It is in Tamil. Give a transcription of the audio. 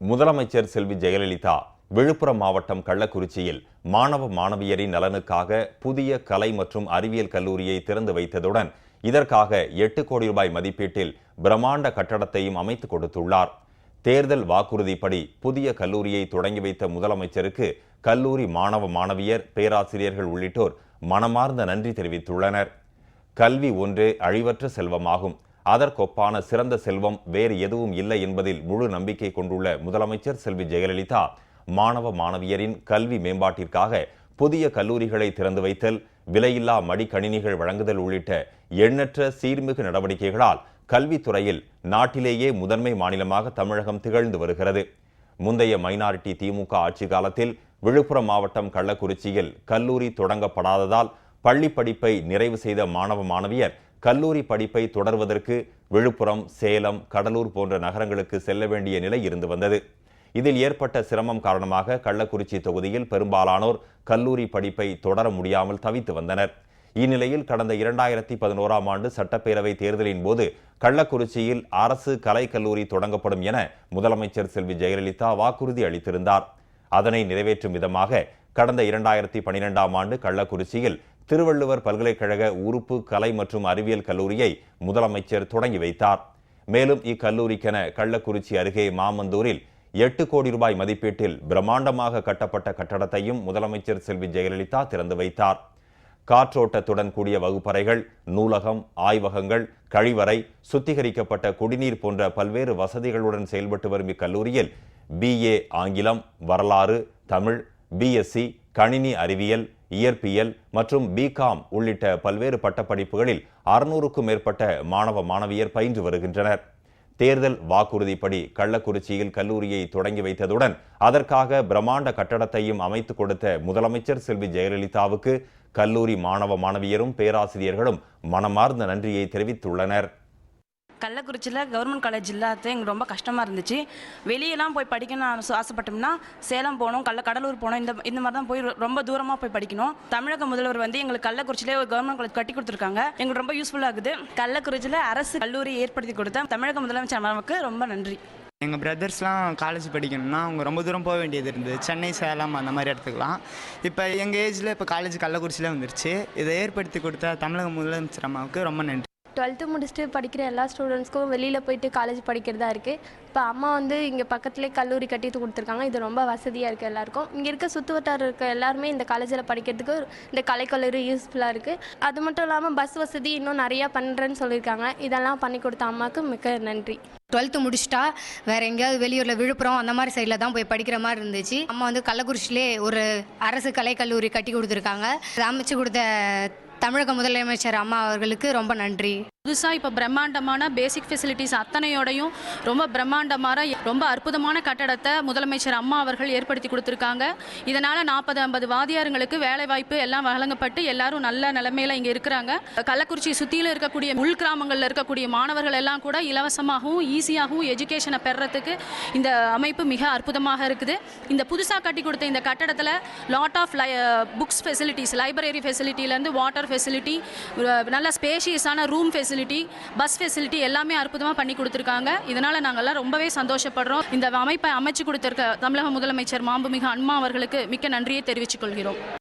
முதலமைச்சர் செல்வி ஜெயலலிதா விழுப்புரம் மாவட்டம் கள்ளக்குறிச்சியில் மாணவ மாணவியரின் நலனுக்காக புதிய கலை மற்றும் அறிவியல் கல்லூரியை திறந்து வைத்ததுடன் இதற்காக எட்டு கோடி ரூபாய் மதிப்பீட்டில் பிரம்மாண்ட கட்டடத்தையும் அமைத்து கொடுத்துள்ளார். தேர்தல் வாக்குறுதிப்படி புதிய கல்லூரியை தொடங்கி வைத்த முதலமைச்சருக்கு கல்லூரி மாணவ மாணவியர் பேராசிரியர்கள் உள்ளிட்டோர் மனமார்ந்த நன்றி தெரிவித்துள்ளனர். கல்வி ஒன்று அழிவற்ற செல்வமாகும். அதற்கொப்பான சிறந்த செல்வம் வேறு எதுவும் இல்லை என்பதில் முழு நம்பிக்கை கொண்டுள்ள முதலமைச்சர் செல்வி ஜெயலலிதா மாணவ மாணவியரின் கல்வி மேம்பாட்டிற்காக புதிய கல்லூரிகளை திறந்து வைத்தல் விலையில்லா மடிக்கணினிகள் வழங்குதல் உள்ளிட்ட எண்ணற்ற சீர்மிகு நடவடிக்கைகளால் கல்வித்துறையில் நாட்டிலேயே முதன்மை மாநிலமாக தமிழகம் திகழ்ந்து வருகிறது. முந்தைய மைனாரிட்டி திமுக ஆட்சி காலத்தில் விழுப்புரம் மாவட்டம் கள்ளக்குறிச்சியில் கல்லூரி தொடங்கப்படாததால் பள்ளி படிப்பை நிறைவு செய்த மாணவ மாணவியர் கல்லூரி படிப்பை தொடர்வதற்கு விழுப்புரம் சேலம் கடலூர் போன்ற நகரங்களுக்கு செல்ல வேண்டிய நிலை இருந்து வந்தது. இதில் ஏற்பட்ட சிரமம் காரணமாக கள்ளக்குறிச்சி தொகுதியில் பெரும்பாலானோர் கல்லூரி படிப்பை தொடர முடியாமல் தவித்து வந்தனர். இந்நிலையில் கடந்த இரண்டாயிரத்தி பதினோராம் ஆண்டு சட்டப்பேரவை தேர்தலின் போது கள்ளக்குறிச்சியில் அரசு கலைக்கல்லூரி தொடங்கப்படும் என முதலமைச்சர் செல்வி ஜெயலலிதா வாக்குறுதி அளித்திருந்தார். அதனை நிறைவேற்றும் விதமாக கடந்த இரண்டாயிரத்தி பனிரெண்டாம் ஆண்டு கள்ளக்குறிச்சியில் திருவள்ளுவர் பல்கலைக்கழக உறுப்பு கலை மற்றும் அறிவியல் கல்லூரியை முதலமைச்சர் தொடங்கி வைத்தார். மேலும் இக்கல்லூரிக்கென கள்ளக்குறிச்சி அருகே மாமந்தூரில் எட்டு கோடி ரூபாய் மதிப்பீட்டில் பிரம்மாண்டமாக கட்டப்பட்ட கட்டடத்தையும் முதலமைச்சர் செல்வி ஜெயலலிதா திறந்து வைத்தார். காற்றோட்டத்துடன் கூடிய வகுப்பறைகள் நூலகம் ஆய்வகங்கள் கழிவறை சுத்திகரிக்கப்பட்ட குடிநீர் போன்ற பல்வேறு வசதிகளுடன் செயல்பட்டு வரும் இக்கல்லூரியில் பிஏ ஆங்கிலம் வரலாறு தமிழ் பிஎஸ்சி கணினி அறிவியல் இயற்பியல் மற்றும் பிகாம் உள்ளிட்ட பல்வேறு பட்டப்படிப்புகளில் அறுநூறுக்கும் மேற்பட்ட மாணவ மாணவியர் பயின்று வருகின்றனர். தேர்தல் வாக்குறுதிப்படி கள்ளக்குறிச்சியில் கல்லூரியை தொடங்கி வைத்ததுடன் அதற்காக பிரம்மாண்ட கட்டடத்தையும் அமைத்துக் கொடுத்த முதலமைச்சர் செல்வி ஜெயலலிதாவுக்கு கல்லூரி மாணவ மாணவியரும் பேராசிரியர்களும் மனமார்ந்த நன்றியை தெரிவித்துள்ளனர். கள்ளக்குறிச்சியில் கவர்மெண்ட் காலேஜ் இல்லாத எங்களுக்கு ரொம்ப கஷ்டமாக இருந்துச்சு. வெளியெல்லாம் போய் படிக்கணும்னு ஆசை- ஆசைப்பட்டோம்னா சேலம் போகணும் கள்ள கடலூர் போகணும் இந்த இந்த மாதிரி தான் போய் ரொம்ப தூரமாக போய் படிக்கணும். தமிழக முதல்வர் வந்து எங்களுக்கு கள்ளக்குறிச்சியிலே ஒரு கவர்மெண்ட் காலேஜ் கட்டி கொடுத்துருக்காங்க. எங்களுக்கு ரொம்ப யூஸ்ஃபுல்லாக இருக்குது கள்ளக்குறிச்சியில் அரசு கல்லூரி ஏற்படுத்தி கொடுத்த தமிழக முதலமைச்சர் நமக்கு ரொம்ப நன்றி. எங்கள் பிரதர்ஸ்லாம் காலேஜ் படிக்கணும்னா அவங்க ரொம்ப தூரம் போக வேண்டியது இருந்தது. சென்னை சேலம் அந்த மாதிரி இடத்துக்குலாம் இப்போ எங்கள் ஏஜில் இப்போ காலேஜ் கள்ளக்குறிச்சியில் வந்துருச்சு. இதை ஏற்படுத்தி கொடுத்த தமிழக முதலமைச்சர் அம்மாவுக்கு ரொம்ப நன்றி. டுவெல்த்து முடிச்சுட்டு படிக்கிற எல்லா ஸ்டூடெண்ட்ஸ்க்கும் வெளியில் போயிட்டு காலேஜ் படிக்கிறதா இருக்குது இப்போ அம்மா வந்து இங்கே பக்கத்துலேயே கல்லூரி கட்டி கொடுத்துருக்காங்க. இது ரொம்ப வசதியாக இருக்குது எல்லாருக்கும். இங்கே இருக்க சுற்று வட்டாரம் இருக்க எல்லாருமே இந்த காலேஜில் படிக்கிறதுக்கு இந்த கலைக்கல்லூரி யூஸ்ஃபுல்லாக இருக்குது அது மட்டும் இல்லாமல் பஸ் வசதி இன்னும் நிறையா பண்ணுறேன்னு சொல்லியிருக்காங்க. இதெல்லாம் பண்ணி கொடுத்த அம்மாவுக்கு மிக்க நன்றி. டுவெல்த்து முடிச்சுட்டா வேறு எங்கேயாவது வெளியூரில் விழுப்புரம் அந்த மாதிரி சைடில் தான் போய் படிக்கிற மாதிரி இருந்துச்சு. அம்மா வந்து கள்ளக்குறிச்சியிலே ஒரு அரசு கலைக்கல்லூரி கட்டி கொடுத்துருக்காங்க. அமைச்சு கொடுத்த தமிழக முதலமைச்சர் அம்மா அவர்களுக்கு ரொம்ப நன்றி. புதுசாக இப்போ பிரம்மாண்டமான பேசிக் ஃபெசிலிட்டிஸ் அத்தனையோடையும் ரொம்ப பிரம்மாண்டமான ரொம்ப அற்புதமான கட்டடத்தை முதலமைச்சர் அம்மா அவர்கள் ஏற்படுத்தி கொடுத்துருக்காங்க. இதனால் நாற்பது ஐம்பது வாதியாருங்களுக்கு வேலைவாய்ப்பு எல்லாம் வழங்கப்பட்டு எல்லாரும் நல்ல நிலைமையில் இங்கே இருக்கிறாங்க. கள்ளக்குறிச்சி சுற்றியில் இருக்கக்கூடிய உள் கிராமங்களில் இருக்கக்கூடிய மாணவர்கள் எல்லாம் கூட இலவசமாகவும் ஈஸியாகவும் எஜுகேஷனை பெறத்துக்கு இந்த அமைப்பு மிக அற்புதமாக இருக்குது. இந்த புதுசாக கட்டி கொடுத்த இந்த கட்டடத்தில் லாட் ஆஃப் லை புக்ஸ் ஃபெசிலிட்டிஸ் லைப்ரரி ஃபெசிலிட்டிலேருந்து வாட்டர் ஃபெசிலிட்டி நல்ல ஸ்பேஷியஸான ரூம் ஃபெசிலிட்டி பஸ் ஃபெசிலிட்டி எல்லாமே அற்புதமாக பண்ணி கொடுத்துருக்காங்க. இதனால் நாங்கள்லாம் ரொம்பவே சந்தோஷப்படுறோம். இந்த அமைப்பை அமைச்சு கொடுத்திருக்க தமிழக முதலமைச்சர் மாண்புமிகு அன்மா அவர்களுக்கு மிக்க நன்றியை தெரிவித்துக் கொள்கிறோம்.